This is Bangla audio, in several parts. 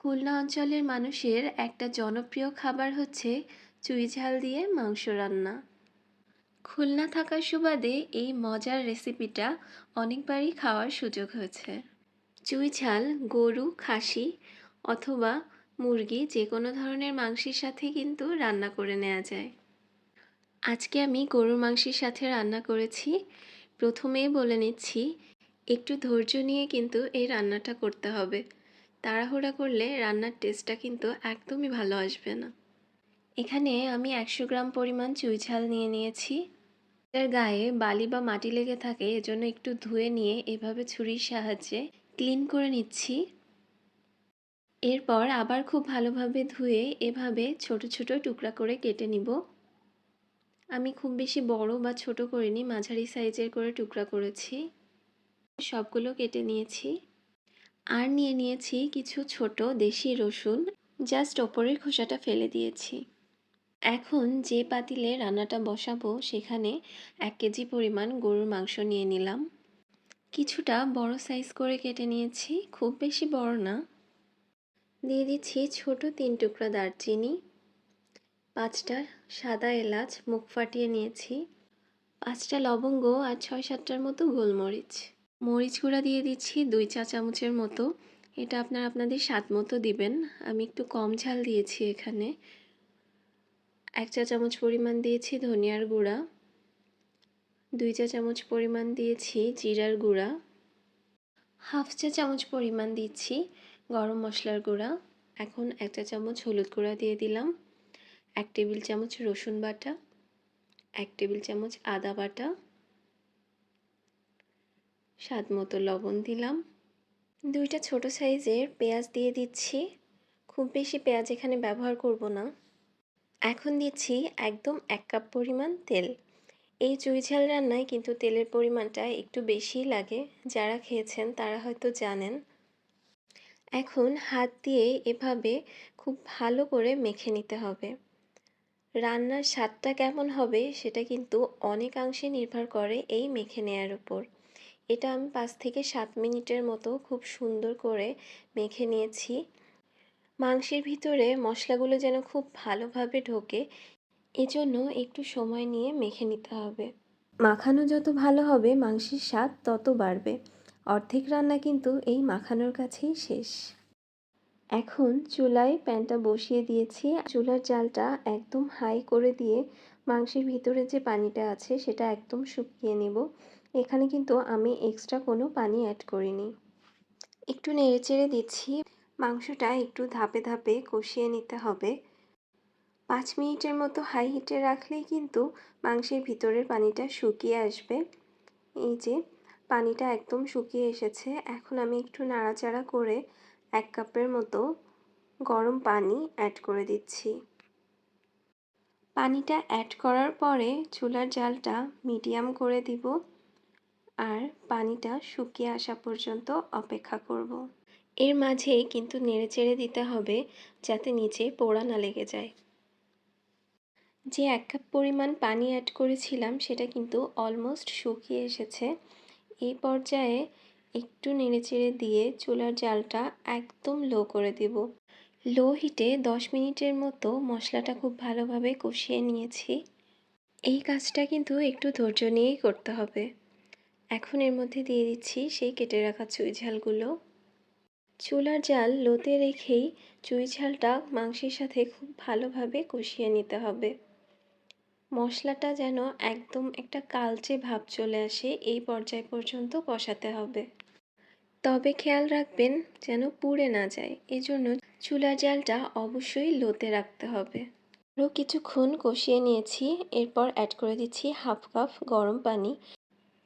খুলনা অঞ্চলের মানুষের একটা জনপ্রিয় খাবার হচ্ছে চুই ঝাল দিয়ে মাংস রান্না। খুলনা থাকার সুবাদে এই মজার রেসিপিটা অনেকবারই খাওয়ার সুযোগ হয়েছে। চুই ঝাল, গরু, খাসি অথবা মুরগি যে কোনো ধরনের মাংসের সাথে কিন্তু রান্না করে নেওয়া যায়। আজকে আমি গরুর মাংসের সাথে রান্না করেছি। প্রথমেই বলে নিচ্ছি, একটু ধৈর্য নিয়ে কিন্তু এই রান্নাটা করতে হবে। তাড়াহুড়া করলে রান্নার টেস্টটা কিন্তু একদমই ভালো আসবে না। এখানে আমি একশো গ্রাম পরিমাণ চুই ঝাল নিয়ে নিয়েছি। এর গায়ে বালি বা মাটি লেগে থাকে, এজন্য একটু ধুয়ে নিয়ে এভাবে ছুরির সাহায্যে ক্লিন করে নিচ্ছি। এরপর আবার খুব ভালোভাবে ধুয়ে এভাবে ছোট ছোট টুকরা করে কেটে নিব। আমি খুব বেশি বড় বা ছোট করিনি, মাঝারি সাইজের করে টুকরা করেছি। সবগুলো কেটে নিয়েছি। আর নিয়ে নিয়েছি কিছু ছোট দেশি রসুন জাস্ট ওপরের খোসাটা ফেলে দিয়েছি। এখন যে পাতিলে রান্নাটা বসাবো, সেখানে এক কেজি পরিমাণ গরুর মাংস নিয়ে নিলাম। কিছুটা বড় সাইজ করে কেটে নিয়েছি, খুব বেশি বড় না। দিয়ে দিচ্ছি ছোট তিন টুকরা দারচিনি, পাঁচটা সাদা এলাচ, মুখ ফাটিয়ে নিয়েছি, পাঁচটা লবঙ্গ আর ছয় সাতটার মতো গোলমরিচ। মরিচ গুঁড়া দিয়ে দিচ্ছি দুই চা চামচের মতো। এটা আপনার আপনাদের স্বাদ মতো দিবেন। আমি একটু কম ঝাল দিয়েছি এখানে। এক চা চামচ পরিমাণ দিয়েছি ধনিয়ার গুঁড়া। দুই চা চামচ পরিমাণ দিয়েছি জিরার গুঁড়া। হাফ চা চামচ পরিমাণ দিচ্ছি গরম মশলার গুঁড়া। এখন এক চা চামচ হলুদ গুঁড়া দিয়ে দিলাম। এক টেবিল চামচ রসুন বাটা। এক টেবিল চামচ আদা বাটা। স্বাদ মতো লবণ দিলাম। দুইটা ছোট সাইজের পেঁয়াজ দিয়ে দিচ্ছি। খুব বেশি পেঁয়াজ এখানে ব্যবহার করব না। এখন দিচ্ছি একদম এক কাপ পরিমাণ তেল। এই চুই ঝাল রান্নায় কিন্তু তেলের পরিমাণটা একটু বেশিই লাগে। যারা খেয়েছেন তারা হয়তো জানেন। এখন হাত দিয়ে এভাবে খুব ভালো করে মেখে নিতে হবে। রান্নার স্বাদটা কেমন হবে সেটা কিন্তু অনেকাংশে নির্ভর করে এই মেখে নেয়ার উপর। এটা আমি পাঁচ থেকে সাত মিনিটের মতো খুব সুন্দর করে মেখে নিয়েছি। মাংসের ভিতরে মশলাগুলো যেন খুব ভালোভাবে ঢোকে, এজন্য একটু সময় নিয়ে মেখে নিতে হবে। মাখানো যত ভালো হবে, মাংসের স্বাদ তত বাড়বে। অর্ধেক রান্না কিন্তু এই মাখানোর কাছেই শেষ। এখন চুলায় প্যানটা বসিয়ে দিয়েছি। চুলার জালটা একদম হাই করে দিয়ে মাংসের ভিতরে যে পানিটা আছে, সেটা একদম শুকিয়ে নেব। এখানে কিন্তু আমি এক্সট্রা কোনো পানি অ্যাড করিনি। একটু নেড়েচেড়ে দিচ্ছি। মাংসটা একটু ধাপে ধাপে কষিয়ে নিতে হবে। পাঁচ মিনিটের মতো হাই হিটে রাখলেই কিন্তু মাংসের ভিতরের পানিটা শুকিয়ে আসবে। এই যে, পানিটা একদম শুকিয়ে এসেছে। এখন আমি একটু নাড়াচাড়া করে এক কাপের মতো গরম পানি অ্যাড করে দিচ্ছি। পানিটা অ্যাড করার পরে চুলার জালটা মিডিয়াম করে দিব। আর পানিটা শুকিয়ে আসা পর্যন্ত অপেক্ষা করব। এর মাঝে কিন্তু নেড়ে চেড়ে দিতে হবে যাতে নিচে পোড়া না লেগে যায়। যে এক কাপ পরিমাণ পানি অ্যাড করেছিলাম, সেটা কিন্তু অলমোস্ট শুকিয়ে এসেছে। এই পর্যায়ে একটু নেড়েচেড়ে দিয়ে চুলার জালটা একদম লো করে দেব। লো হিটে দশ মিনিটের মতো মশলাটা খুব ভালোভাবে কষিয়ে নিয়েছি। এই কাজটা কিন্তু একটু ধৈর্য নিয়েই করতে হবে। এখন এর মধ্যে দিয়ে দিচ্ছি সেই কেটে রাখা চুই ঝালগুলো। চুলার জাল লোতে রেখেই চুই ঝালটা মাংসের সাথে খুব ভালোভাবে কষিয়ে নিতে হবে। মশলাটা যেন একদম একটা কালচে ভাব চলে আসে এই পর্যায় পর্যন্ত কষাতে হবে। তবে খেয়াল রাখবেন যেন পুড়ে না যায়, এজন্য চুলার জালটা অবশ্যই লোতে রাখতে হবে। আরও কিছুক্ষণ কষিয়ে নিয়েছি, এরপর অ্যাড করে দিচ্ছি হাফ কাপ গরম পানি।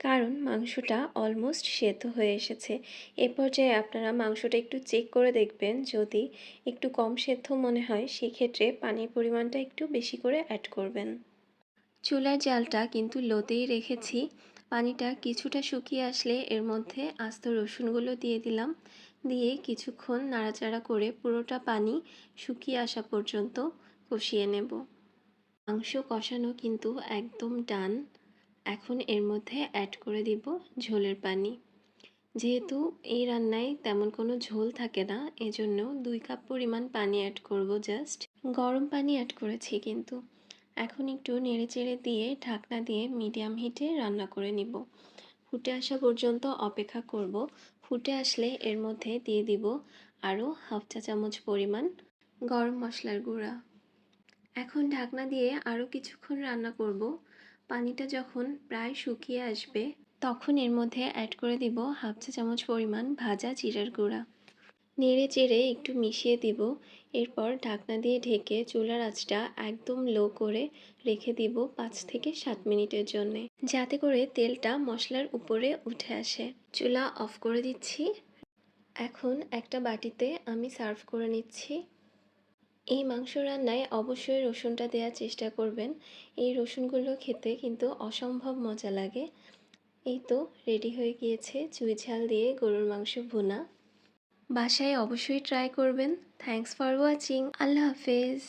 কারণ মাংসটা অলমোস্ট সেদ্ধ হয়ে এসেছে। এ পর্যায়ে আপনারা মাংসটা একটু চেক করে দেখবেন। যদি একটু কম সেদ্ধ মনে হয়, সেক্ষেত্রে পানির পরিমাণটা একটু বেশি করে অ্যাড করবেন। চুলার জালটা কিন্তু লোতেই রেখেছি। পানিটা কিছুটা শুকিয়ে আসলে এর মধ্যে আস্ত রসুনগুলো দিয়ে দিলাম। দিয়ে কিছুক্ষণ নাড়াচাড়া করে পুরোটা পানি শুকিয়ে আসা পর্যন্ত কষিয়ে নেব। মাংস কষানো কিন্তু একদম ডান এখন এর মধ্যে অ্যাড করে দিব ঝোলের পানি। যেহেতু এই রান্নায় তেমন কোনো ঝোল থাকে না, এজন্য দুই কাপ পরিমাণ পানি অ্যাড করব জাস্ট গরম পানি অ্যাড করেছি কিন্তু। এখন একটু নেড়েচেড়ে দিয়ে ঢাকনা দিয়ে মিডিয়াম হিটে রান্না করে নিব। ফুটে আসা পর্যন্ত অপেক্ষা করব। ফুটে আসলে এর মধ্যে দিয়ে দিব আরও হাফ চা চামচ পরিমাণ গরম মশলার গুঁড়া। এখন ঢাকনা দিয়ে আরও কিছুক্ষণ রান্না করব। পানিটা যখন প্রায় শুকিয়ে আসবে, তখন এর মধ্যে অ্যাড করে দিব হাফ চা চামচ পরিমাণ ভাজা জিরার গুঁড়া। নেড়ে চেড়ে একটু মিশিয়ে দিব। এরপর ঢাকনা দিয়ে ঢেকে চুলার আঁচটা একদম লো করে রেখে দিব পাঁচ থেকে সাত মিনিটের জন্যে, যাতে করে তেলটা মশলার উপরে উঠে আসে। চুলা অফ করে দিচ্ছি। এখন একটা বাটিতে আমি সার্ভ করে নিচ্ছি। এই মাংস রান্নায় অবশ্যই রসুনটা দেওয়ার চেষ্টা করবেন। এই রসুনগুলো খেতে কিন্তু অসম্ভব মজা লাগে। এই তো রেডি হয়ে গিয়েছে চুই ঝাল দিয়ে গরুর মাংস ভুনা। বাসায় অবশ্যই ট্রাই করবেন। Thanks for watching. আল্লাহ হাফেজ।